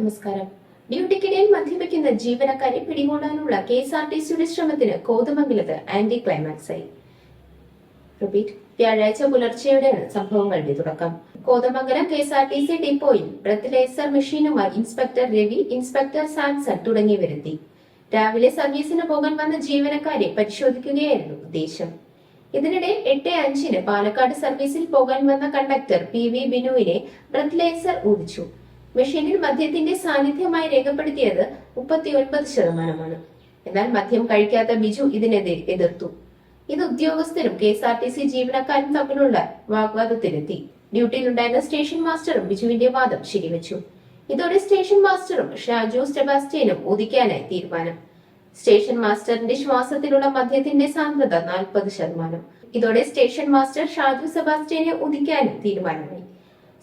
നമസ്കാരം. ഡ്യൂട്ടിക്കിടയിൽ മദ്യപിക്കുന്ന ജീവനക്കാരെ പിടികൂടാനുള്ള കെ എസ് ആർ ടി സിയുടെ ശ്രമത്തിന് കോതമംഗലത്ത് ആന്റി ക്ലൈമാക്സ് ആയി റിപ്പീറ്റ്. വ്യാഴാഴ്ച പുലർച്ചെയോടെയാണ് സംഭവങ്ങളുടെ തുടക്കം. Kothamangalam K S R T C ഡിപ്പോയിൽ ബ്രത്ത്ലേസർ മെഷീനുമായി ഇൻസ്പെക്ടർ രവി ഇൻസ്പെക്ടർ സാംസൺ തുടങ്ങിയവരെത്തി. രാവിലെ സർവീസിന് പോകാൻ വന്ന ജീവനക്കാരെ പരിശോധിക്കുകയായിരുന്നു ഉദ്ദേശം. ഇതിനിടെ എട്ട് അഞ്ചിന് പാലക്കാട് സർവീസിൽ പോകാൻ വന്ന കണ്ടക്ടർ പി വി ബിനുവിനെ ബ്രത്ലേസർ ഊതിച്ചു. മെഷീനിൽ മദ്യത്തിന്റെ സാന്നിധ്യമായി രേഖപ്പെടുത്തിയത് മുപ്പത്തിയൊൻപത് ശതമാനമാണ്. എന്നാൽ മദ്യം കഴിക്കാത്ത ബിജു ഇതിനെതിരെ എതിർത്തു. ഇത് ഉദ്യോഗസ്ഥരും K S R T C ജീവനക്കാരും തമ്മിലുള്ള വാഗ്വാദത്തിലെത്തി. ഡ്യൂട്ടിയിലുണ്ടായിരുന്ന സ്റ്റേഷൻ മാസ്റ്ററും ബിജുവിന്റെ വാദം ശരിവെച്ചു. ഇതോടെ സ്റ്റേഷൻ മാസ്റ്ററും ഷാജു സെബാസ്റ്റ്യനും ഊതിക്കാനായി തീരുമാനം. സ്റ്റേഷൻ മാസ്റ്ററിന്റെ ശ്വാസത്തിലുള്ള മദ്യത്തിന്റെ സാന്ദ്രത നാൽപ്പത് ശതമാനം. ഇതോടെ സ്റ്റേഷൻ മാസ്റ്റർ ഷാജു സെബാസ്റ്റ്യനെ ഉദിക്കാനും തീരുമാനമായി.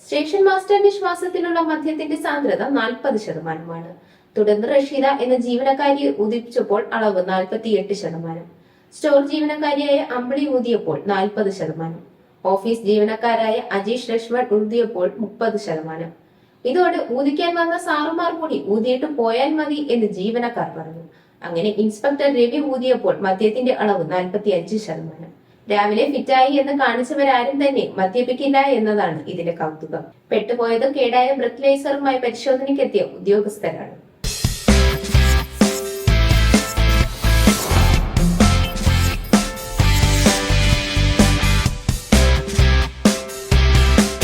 സ്റ്റേഷൻ മാസ്റ്ററിന്റെ ശ്വാസത്തിലുള്ള മദ്യത്തിന്റെ സാന്ദ്രത നാൽപ്പത് ശതമാനമാണ്. തുടർന്ന് റഷീദ എന്ന ജീവനക്കാരിയെ ഉദിപ്പിച്ചപ്പോൾ അളവ് നാൽപ്പത്തിയെട്ട് ശതമാനം. സ്റ്റോർ ജീവനക്കാരിയായ അമ്പിളി ഊതിയപ്പോൾ നാൽപ്പത് ശതമാനം. ഓഫീസ് ജീവനക്കാരായ അജീഷ് ലക്ഷ്മൺ ഊതിയപ്പോൾ മുപ്പത് ശതമാനം. ഇതോടെ ഊതിക്കാൻ വന്ന സാറുമാർ കൂടി ഊതിയിട്ട് പോയാൽ മതി എന്ന് ജീവനക്കാർ പറഞ്ഞു. അങ്ങനെ ഇൻസ്പെക്ടർ രവി ഊതിയപ്പോൾ മദ്യത്തിന്റെ അളവ് നാൽപ്പത്തി അഞ്ച് ശതമാനം. രാവിലെ ഫിറ്റായി എന്ന് കാണിച്ചവരാരും തന്നെ മദ്യപിക്കില്ല എന്നതാണ് ഇതിന്റെ കൗതുകം. പെട്ടുപോയതും കേടായ ബ്രത്ലേസറുമായി പരിശോധനയ്ക്കെത്തിയ ഉദ്യോഗസ്ഥരാണ്.